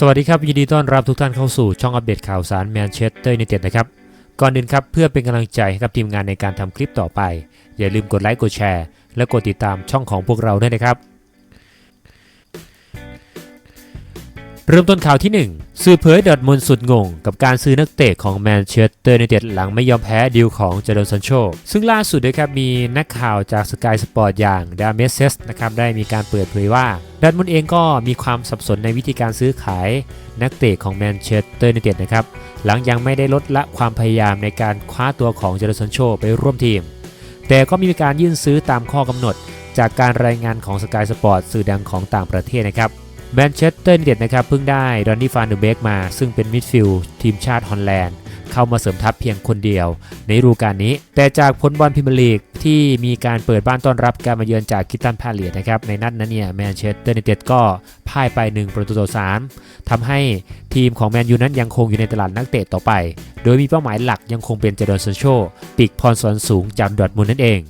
สวัสดีครับ ยินดีต้อนรับทุกท่านเข้าสู่ช่องอัปเดตข่าวสารแมนเชสเตอร์ยูไนเต็ดนะครับ ก่อนอื่นครับ เพื่อเป็นกำลังใจให้กับทีมงานในการทำคลิปต่อไป อย่าลืมกดไลค์กดแชร์ และกดติดตามช่องของพวกเราด้วยนะครับ เริ่มต้นข่าวที่ 1 สื่อเผยดอร์ทมุนสุดงง กับการซื้อนักเตะของแมนเชสเตอร์ยูไนเต็ดหลังไม่ยอมแพ้ดีลของเจโดนซันโชซึ่งล่าสุดนะครับมีนักข่าวจากสกายสปอร์ตอย่างดาเมสเซสนะครับได้มีการเปิดเผยว่าดอร์ทมุนเองก็มีความสับสนในวิธีการซื้อขายนักเตะของแมนเชสเตอร์ยูไนเต็ดนะครับหลังยังไม่ได้ลดละความพยายามในการคว้าตัวของเจโดนซันโชไปร่วมทีม แต่ก็มีการยื่นซื้อตามข้อกำหนด จากการรายงานของสกายสปอร์ตสื่อดังของต่างประเทศนะครับ แมนเชสเตอร์ยูไนเต็ดนะครับเพิ่งได้ดอนนี่ฟานดูเบกมา ซึ่งเป็นมิดฟิลด์ทีมชาติฮอลแลนด์เข้ามาเสริมทัพเพียงคนเดียว ในฤดูกาลนี้ แต่จากผลบอลพรีเมียร์ลีกที่มีการเปิดบ้านต้อนรับการมาเยือนจากคิตตันพาเลียนะครับ ในนัดนั้นเนี่ยแมนเชสเตอร์ยูไนเต็ดก็พ่ายไป 1 ประตูต่อ3ทำให้ทีมของแมนยูนั้นยังคงอยู่ในตลาดนักเตะต่อไป โดยมีเป้าหมายหลักยังคงเป็นเจดอนซนโชปีกพรสวรรค์สูงจากดอทมุนนั่นเอง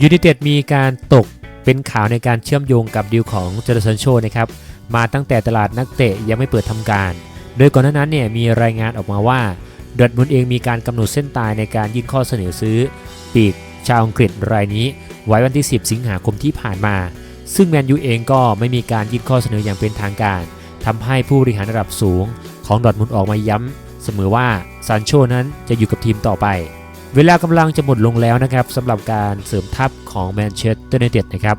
ยูไนเต็ดมีการตกเป็นข่าวในการเชื่อมโยงกับดีลของเจดอนซนโชนะครับ มาตั้งแต่ตลาดนักเตะยังไม่เปิดทำการ โดยก่อนหน้านั้นเนี่ยมีรายงานออกมาว่าดอร์ทมุนเองมีการกำหนดเส้นตายในการยื่นข้อเสนอซื้อ ปีกชาวอังกฤษรายนี้ ไว้วันที่ 10 สิงหาคมที่ผ่านมา ซึ่งแมนยูเองก็ไม่มีการยื่นข้อเสนออย่างเป็นทางการทำให้ผู้บริหารระดับสูง ของดอร์ทมุนออกมาย้ำเสมอว่าซานโชนั้นจะอยู่กับทีมต่อไปเวลากำลังจะหมดลงแล้วนะครับสำหรับการเสริมทัพของแมนเชสเตอร์ยูไนเต็ดนะครับ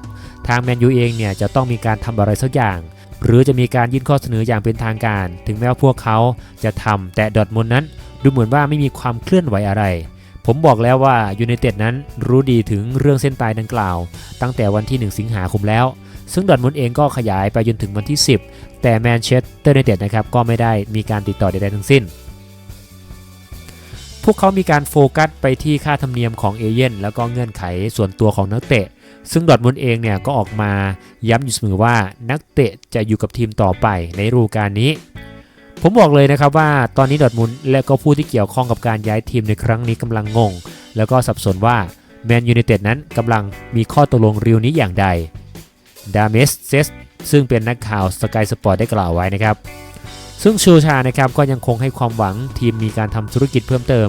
ทางแมนยูเองเนี่ยจะต้องมีการทำอะไรสักอย่าง หรือจะมีการยื่นข้อเสนออย่างเป็นทางการ ถึงแม้ว่าพวกเขาจะทำแต่ดอทมุนด์นั้น ดูเหมือนว่าไม่มีความเคลื่อนไหวอะไร ผมบอกแล้วว่ายูไนเต็ดนั้นรู้ดีถึงเรื่องเส้นตายดังกล่าว ตั้งแต่วันที่ 1 สิงหาคมแล้ว ซึ่งดอทมุนเองก็ขยายไปจนถึงวันที่ 10 แต่แมนเชสเตอร์ยูไนเต็ดนะครับก็ไม่ได้มีการติดต่อใดๆทั้งสิ้นพวกเขามีการโฟกัสไปที่ค่าธรรมเนียมของเอเย่นแล้วก็เงื่อนไขส่วนตัวของนักเตะ ซึ่งดอทมุนเองเนี่ยก็ออกมาย้ำอยู่เสมอว่านักเตะจะอยู่กับทีมต่อไปในฤดูกาลนี้ ผมบอกเลยนะครับว่าตอนนี้ดอทมุนและก็ผู้ที่เกี่ยวข้องกับการย้ายทีมในครั้งนี้กำลังงง แล้วก็สับสนว่าแมนยูไนเต็ดนั้นกำลังมีข้อตกลงริวนี้อย่างใดดาเมสเซสซึ่งเป็นนักข่าวสกายสปอร์ตได้กล่าวไว้นะครับ ซึ่งชูชานะครับก็ยังคงให้ความหวังทีมมีการทำธุรกิจเพิ่มเติม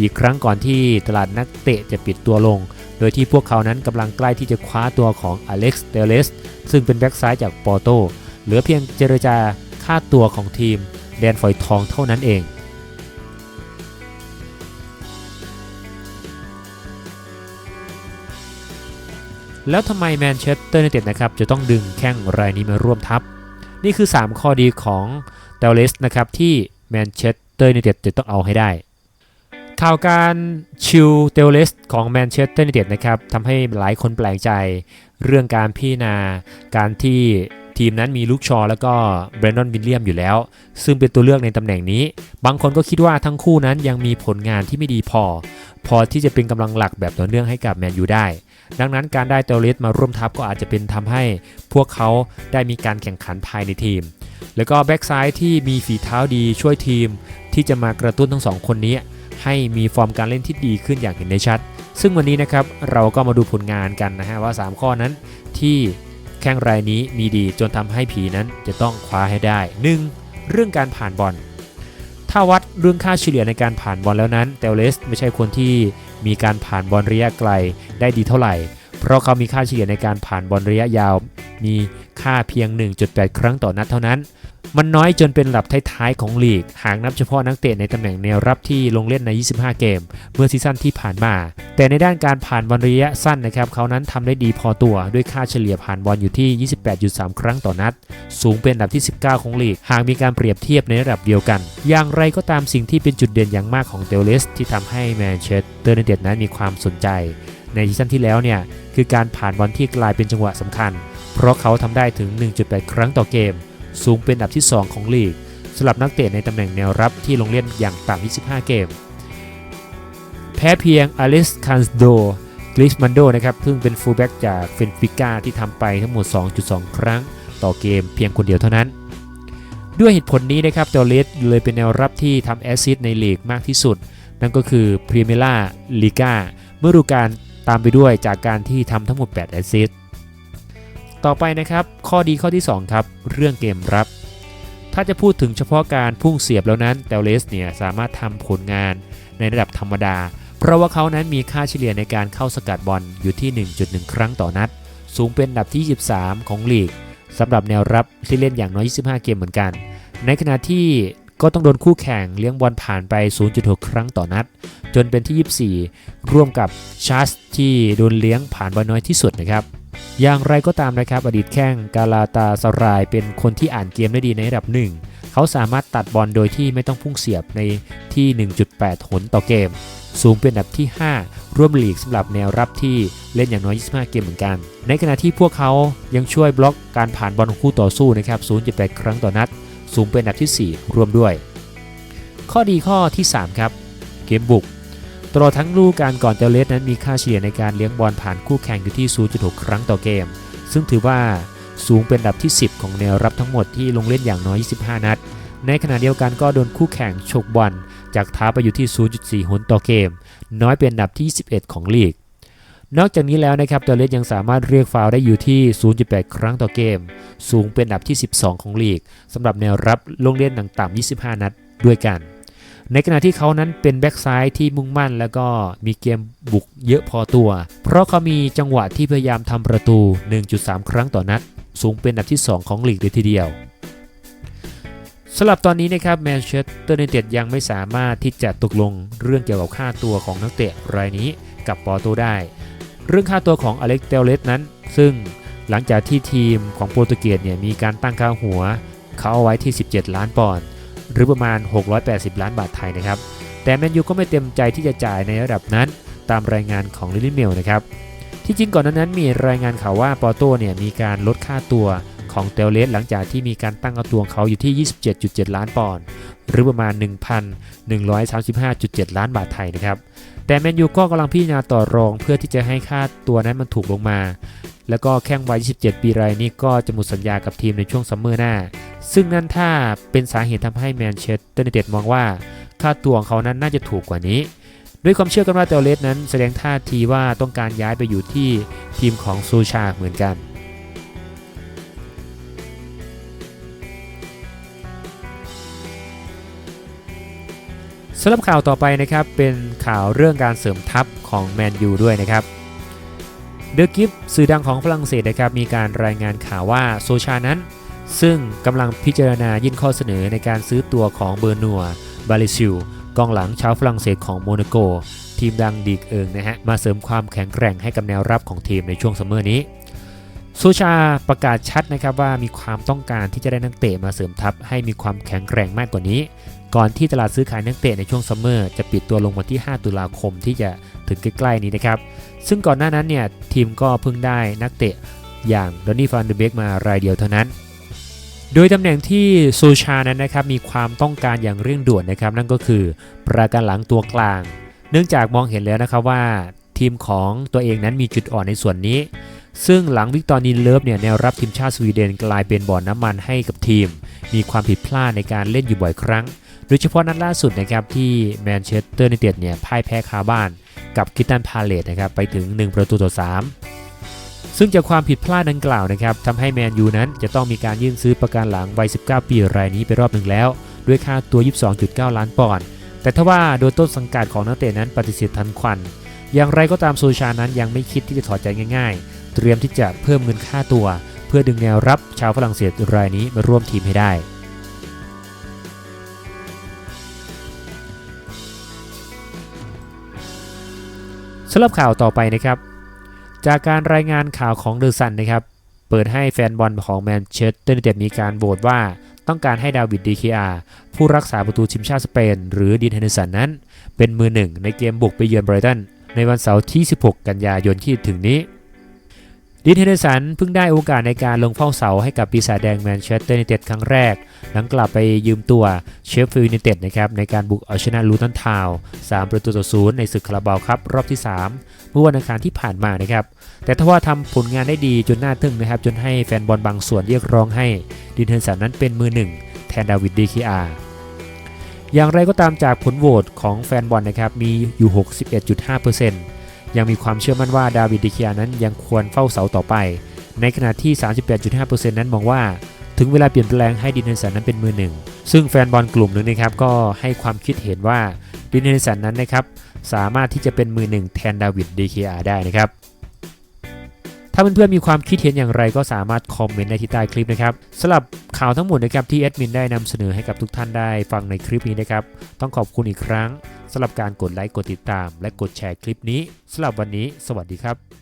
อีกครั้งก่อนที่ตลาดนักเตะจะปิดตัวลง โดยที่พวกเขานั้นกำลังใกล้ที่จะคว้าตัวของอเล็กซ์เดเลสซึ่งเป็นแบ็กซ้ายจากปอร์โตเหลือเพียงเจรจาค่าตัวของทีมแดนฝอยทองเท่านั้นเอง แล้วทำไมแมนเชสเตอร์ยูไนเต็ดนะครับจะต้องดึงแข้งรายนี้มาร่วมทัพ นี่คือ 3 ข้อดีของเดลเลสนะครับที่แมนเชสเตอร์ยูไนเต็ดจะต้องเอาให้ได้ ข่าวการชิลเดลเลสของแมนเชสเตอร์ยูไนเต็ดนะครับทำให้หลายคนแปลกใจเรื่องการพิจารณาการที่ทีมนั้นมีลูกชอแล้วก็เบรนดอนวิลเลียมอยู่แล้ว ซึ่งเป็นตัวเลือกในตำแหน่งนี้ บางคนก็คิดว่าทั้งคู่นั้นยังมีผลงานที่ไม่ดีพอ พอที่จะเป็นกำลังหลักแบบต่อเนื่องให้กับแมนยูได้ ดังนั้นการได้เตลเลสมาร่วมทัพก็อาจจะเป็นทำให้พวกเขาได้มีการแข่งขันภายในทีม แล้วก็แบ็กซ้ายที่มีฝีเท้าดีช่วยทีม ที่จะมากระตุ้นทั้งสองคนนี้ ให้มีฟอร์มการเล่นที่ดีขึ้นอย่างเห็นได้ชัด ซึ่งวันนี้นะครับเราก็มาดูผลงานกันนะฮะว่า 3 ข้อนั้นที่แข้งรายนี้มีดีจนทำให้ผีนั้นจะต้องคว้าให้ได้ 1. เรื่องการผ่านบอล ถ้าวัดเรื่องค่าเฉลี่ยในการผ่านบอลแล้วนั้นเตลเลสไม่ใช่คนที่มีการผ่านบอลระยะไกลได้ดีเท่าไหร่ เพราะเขามีค่าเฉลี่ยในการผ่านบอลระยะยาว มีค่าเพียง 1.8 ครั้งต่อนัดเท่านั้น มันน้อยจนเป็นระดับท้ายๆของลีก หากนับเฉพาะนักเตะในตำแหน่งแนวรับที่ลงเล่นใน 25 เกม เมื่อซีซั่นที่ผ่านมา แต่ในด้านการผ่านบอลระยะสั้นนะครับเขานั้นทำได้ดีพอตัวด้วยค่าเฉลี่ยผ่านบอลอยู่ที่ 28.3 ครั้งต่อนัด สูงเป็นอันดับที่ 19 ของลีก หากมีการเปรียบเทียบในระดับเดียวกัน อย่างไรก็ตามสิ่งที่เป็นจุดเด่นอย่างมากของเตลเลสที่ทำให้แมนเชสเตอร์ยูไนเต็ดนั้นมีความสนใจ ในซีซั่นที่แล้วเนี่ยคือการผ่านบอลที่กลายเป็นจังหวะสำคัญ เพราะเขาทำได้ถึง 1.8 ครั้งต่อเกม สูงเป็นอันดับที่ 2 ของลีกสำหรับนักเตะในตำแหน่งแนวรับที่ลงเล่นอย่างต่ำ25 เกม แพ้เพียงอลิสคันโดกลิสมันโดนะครับเพิ่งเป็นฟูลแบ็กจากเฟนฟิก้าที่ทำไปทั้งหมด 2.2 ครั้ง ต่อเกมเพียงคนเดียวเท่านั้น ด้วยเหตุผลนี้นะครับเตเลสเลยเป็นแนวรับที่ทำแอสซิสต์ในลีกมากที่สุด นั่นก็คือพรีเมล่าลีกาเมื่อดูกาลตามไปด้วยจากการที่ทำทั้งหมด 8 แอสซิส ต่อไปนะครับ ข้อดีข้อที่ 2 ครับ เรื่องเกมรับ ถ้าจะพูดถึงเฉพาะการพุ่งเสียบแล้วนั้นเตเลสเนี่ยสามารถทำผลงานในระดับธรรมดา เพราะว่าเขานั้นมีค่าเฉลี่ยในการเข้าสกัดบอลอยู่ที่ 1.1 ครั้งต่อนัด สูงเป็นอันดับที่ 23 ของลีกสำหรับแนวรับที่เล่นอย่างน้อย 25 เกมเหมือนกัน ในขณะที่ก็ต้องโดนคู่แข่งเลี้ยงบอลผ่านไป 0.6 ครั้งต่อนัด จนเป็นที่ 24 ร่วมกับชาร์สที่โดนเลี้ยงผ่านบอลน้อยที่สุดนะครับ อย่างไรก็ตามนะครับอดีตแข้งกาลาตาสรายเป็นคนที่อ่านเกมได้ดีในระดับหนึ่ง เขาสามารถตัดบอลโดยที่ไม่ต้องพุ่งเสียบในที่ 1.8 หนต่อเกม สูงเป็นอันดับที่ 5 ร่วมลีกสำหรับแนวรับที่เล่นอย่างน้อย 25 เกมเหมือนกัน ในขณะที่พวกเขายังช่วยบล็อกการผ่านบอลของคู่ต่อสู้นะครับ 0.8 ครั้งต่อนัด สูงเป็นอันดับที่ 4รวมด้วย ข้อดีข้อที่ 3 ครับ เกมบุก ตลอดทั้งฤดูกาลก่อนเตเลสนั้นมีค่าเฉลี่ยในการเลี้ยงบอลผ่านคู่แข่งอยู่ที่ 0.6 ครั้งต่อเกม ซึ่งถือว่าสูงเป็นอันดับที่ 10 ของแนวรับทั้งหมดที่ลงเล่นอย่างน้อย 25 นัด ในขณะเดียวกันก็โดนคู่แข่งฉกบอลจากเท้าไปอยู่ที่ 0.4 หนต่อเกม น้อยเป็นอันดับที่ 11 ของลีก นอกจากนี้แล้วนะครับเตเลสยังสามารถเรียกฟาวได้อยู่ที่ 0.8 ครั้งต่อเกม สูงเป็นอันดับที่ 12 ของลีกสำหรับแนวรับลงเล่นต่ำๆ25 นัดด้วยกัน ในขณะที่เขานั้นเป็นแบ็กซ้ายที่มุ่งมั่น แล้วก็มีเกมบุกเยอะพอตัว เพราะเขามีจังหวะที่พยายามทำประตู 1.3 ครั้งต่อนัด สูงเป็นอันดับที่ 2 ของลีกเลยทีเดียวสำหรับตอนนี้นะครับแมนเชสเตอร์ยูไนเต็ดยังไม่สามารถที่จะตกลงเรื่องเกี่ยวกับค่าตัวของนักเตะรายนี้กับปอร์โตได้ เรื่องค่าตัวของอเล็กเตลเลสนั้น ซึ่งหลังจากที่ทีมของโปรตุเกสเนี่ยมีการตั้งค่าหัว เขาเอาไว้ที่ 17 ล้านปอนด์ หรือประมาณ 680 ล้านบาทไทยนะครับ แต่แมนยูก็ไม่เต็มใจที่จะจ่ายในระดับนั้น ตามรายงานของลิลิเมลนะครับ ที่จริงก่อนหนานั้นมีรายงานข่าวว่าปอร์โตเนี่ยมีการลดค่าตัวของเตลเลสหลังจากที่มีการตั้งเอาตัวเขาอยู่ที่ 27.7 ล้านปอนด์หรือประมาณ 1,135.7 ล้านบาทไทยนะครับ แต่แมนยูก็กำลังพิจารณาต่อรองเพื่อที่จะให้ค่าตัวนั้นมันถูกลงมา แล้วก็แข้งวัย 27 ปีรายนี้ก็จะหมดสัญญากับทีมในช่วงซัมเมอร์หน้า ซึ่งนั่นถ้าเป็นสาเหตุทำให้แมนเชสเตอร์ยูไนเต็ดมองว่าค่าตัวของเขานั้นน่าจะถูกกว่านี้ ด้วยความเชื่อกันว่าเตลเลสนั้นแสดงท่าทีว่าต้องการย้ายไปอยู่ที่ทีมของซูชาเหมือนกันสำหรับข่าวต่อไปนะครับเป็นข่าวเรื่องการเสริมทัพของแมนยูด้วยนะครับเดอะกิฟสื่อดังของฝรั่งเศสนะครับมีการรายงานข่าวว่าโซชานั้น ซึ่งกำลังพิจารณายื่นข้อเสนอในการซื้อตัวของเบอร์นัว บาลิซิลกองหลังชาวฝรั่งเศสของโมนาโก ทีมดังดีกเอิงนะฮะ มาเสริมความแข็งแกร่งให้กับแนวรับของทีมในช่วงซัมเมอร์นี้โซชาประกาศชัดนะครับว่ามีความต้องการที่จะได้นักเตะมาเสริมทัพให้มีความแข็งแกร่งมากกว่านี้ ก่อนที่ตลาดซื้อขายนักเตะในช่วงซัมเมอร์จะปิดตัวลงวันที่ 5 ตุลาคมที่จะถึงใกล้ๆนี้นะครับ ซึ่งก่อนหน้านั้นเนี่ยทีมก็เพิ่งได้นักเตะอย่างดอนนี่ฟานเดเบกมารายเดียวเท่านั้น โดยตำแหน่งที่โซชานั้นนะครับมีความต้องการอย่างเร่งด่วนนะครับ นั่นก็คือประกันหลังตัวกลาง เนื่องจากมองเห็นแล้วนะครับว่าทีมของตัวเองนั้นมีจุดอ่อนในส่วนนี้ ซึ่งหลังวิกตอร์นินเลิฟเนี่ยแนวรับทีมชาติสวีเดนกลายเป็นบ่อนน้ำมันให้กับทีม มีความผิดพลาดในการเล่นอยู่บ่อยครั้ง โดยเฉพาะนัดล่าสุดนะครับที่แมนเชสเตอร์ยูไนเต็ดเนี่ยพ่ายแพ้คาบ้าน กับคิตตันพาเลตนะครับไปถึง 1 ประตูต่อ3 ซึ่งจากความผิดพลาดดังกล่าวนะครับทำให้แมนยูนั้นจะต้องมีการยื่นซื้อประกันหลังวัย 19 ปีรายนี้ไปรอบหนึ่งแล้ว ด้วยค่าตัว 22.9 ล้านปอนด์แต่ทว่าโดยต้นสังกัดของนักเตะนั้นปฏิเสธทันควัน อย่างไรก็ตามโซชานั้นยังไม่คิดที่จะถอดใจง่ายๆ เตรียมที่จะเพิ่มเงินค่าตัว เพื่อดึงแนวรับชาวฝรั่งเศสรายนี้มาร่วมทีมให้ได้สำหรับข่าวต่อไปนะครับ จากการรายงานข่าวของเดอะซันนะครับ เปิดให้แฟนบอลของแมนเชสเตอร์ยูไนเต็ดมีการโหวตว่าต้องการให้ดาวิดดีเคอาผู้รักษาประตูทีมชาติสเปน หรือดินเฮนเดอร์สันนั้น เป็นมือหนึ่งในเกมบุกไปเยือนไบรตันในวันเสาร์ที่ 16 กันยายนที่ถึงนี้ดินเฮนเดอร์สันเพิ่งได้โอกาสในการลงเฝ้าเสาให้กับปีศาจแดงแมนเชสเตอร์ยูไนเต็ดครั้งแรก หลังกลับไปยืมตัวเชฟฟิลด์ยูไนเต็ดนะครับในการบุกเอาชนะลูตันทาวน์3ประตูต่อศูนย์ในศึกคาราบาวครับรอบที่ 3 เมื่อวันอังคารที่ผ่านมานะครับ แต่ทว่าทำผลงานได้ดีจนน่าทึ่งนะครับ จนให้แฟนบอลบางส่วนเรียกร้องให้ดินเฮนสันนั้นเป็นมือหนึ่งแทนดาวิดดีคีอาอย่างไรก็ตามจากผลโหวตของแฟนบอลนะครับมีอยู่ 61.5%ยังมีความเชื่อมั่นว่าดาวิดดีคีอานั้นยังควรเฝ้าเสาต่อไป ในขณะที่ 38.5%นั้นมองว่าถึงเวลาเปลี่ยนแปลงให้ดินเฮนสันนั้นเป็นมือหนึ่ง ซึ่งแฟนบอลกลุ่มหนึ่งนะครับก็ให้ความคิดเห็นว่าดินเฮนสันนั้นนะครับ สามารถที่จะเป็นมือหนึ่งแทนดาวิด DKR ได้นะครับ ถ้าเพื่อนๆมีความคิดเห็นอย่างไรก็สามารถคอมเมนต์ในที่ใต้คลิปนะครับสำหรับข่าวทั้งหมดนะครับที่แอดมินได้นำเสนอให้กับทุกท่านได้ฟังในคลิปนี้นะครับ ต้องขอบคุณอีกครั้งสำหรับการกดไลค์กดติดตาม และกดแชร์คลิปนี้สำหรับวันนี้ สวัสดีครับ